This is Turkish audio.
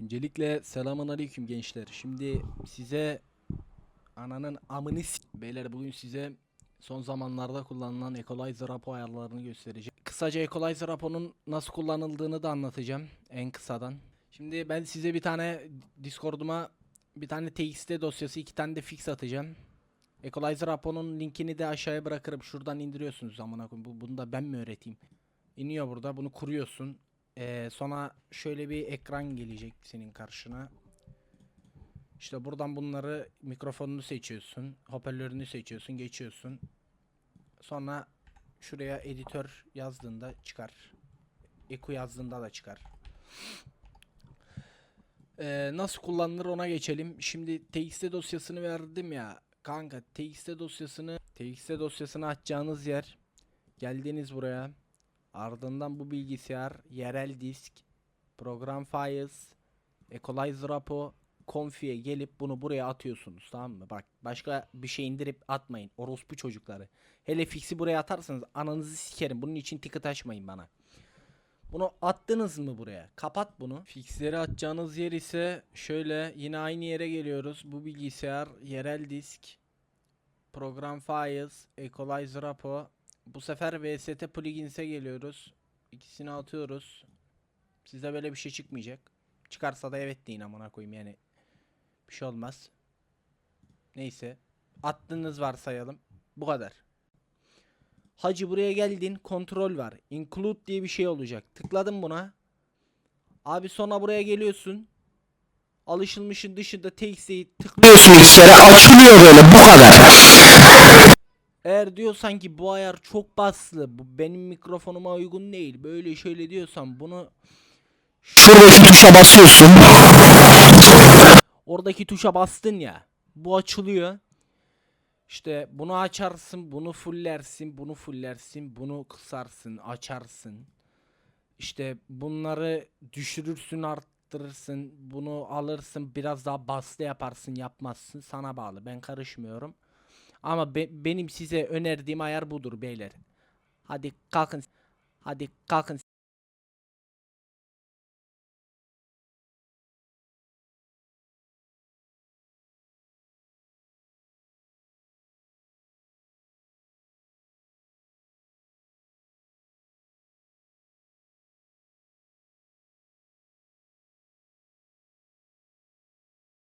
Öncelikle selamun aleyküm gençler. Şimdi size ananın amını Beyler bugün size son zamanlarda kullanılan Equalizer Apo ayarlarını göstereceğim. Kısaca Equalizer Apo'nun nasıl kullanıldığını da anlatacağım en kısadan. Şimdi ben size bir tane Discord'uma bir tane TXT dosyası, iki tane de fix atacağım. Equalizer Apo'nun linkini de aşağıya bırakırım. Şuradan indiriyorsunuz amına koyayım. Bu, bunu da ben mi öğreteyim? İniyor burada. Bunu kuruyorsun. Ee, sonra şöyle bir ekran gelecek senin karşına. İşte buradan bunları mikrofonunu seçiyorsun, hoparlörünü seçiyorsun, geçiyorsun. Sonra şuraya editör yazdığında çıkar. Eku yazdığında da çıkar. Ee, nasıl kullanılır ona geçelim. Şimdi TXT dosyasını verdim ya. Kanka TXT dosyasını TXT dosyasını açacağınız yer geldiğiniz buraya. Ardından bu bilgisayar yerel disk, program files, equalizer apo, config'e gelip bunu buraya atıyorsunuz tamam mı? Bak başka bir şey indirip atmayın. Orospu çocukları. Hele fix'i buraya atarsanız ananızı sikerim. Bunun için ticket açmayın bana. Bunu attınız mı buraya? Kapat bunu. Fixleri atacağınız yer ise şöyle yine aynı yere geliyoruz. Bu bilgisayar yerel disk, program files, equalizer apo, bu sefer VST plugins'e geliyoruz. İkisini atıyoruz. Size böyle bir şey çıkmayacak. Çıkarsa da evet deyin amına koyayım yani. Bir şey olmaz. Neyse. Attığınız varsayalım. Bu kadar. Hacı buraya geldin. Kontrol var. Include diye bir şey olacak. Tıkladım buna. Abi sonra buraya geliyorsun. Alışılmışın dışında TXT'yi tıklıyorsun bilgisayara açılıyor böyle bu kadar. Eğer diyorsan ki bu ayar çok baslı, bu benim mikrofonuma uygun değil, böyle şöyle diyorsan bunu şuradaki tuşa basıyorsun. Oradaki tuşa bastın ya, bu açılıyor. İşte bunu açarsın, bunu fullersin, bunu fullersin, bunu kısarsın, açarsın. İşte bunları düşürürsün, arttırırsın, bunu alırsın, biraz daha baslı yaparsın, yapmazsın. Sana bağlı. Ben karışmıyorum. Ama be- benim size önerdiğim ayar budur beyler. Hadi kalkın. Hadi kalkın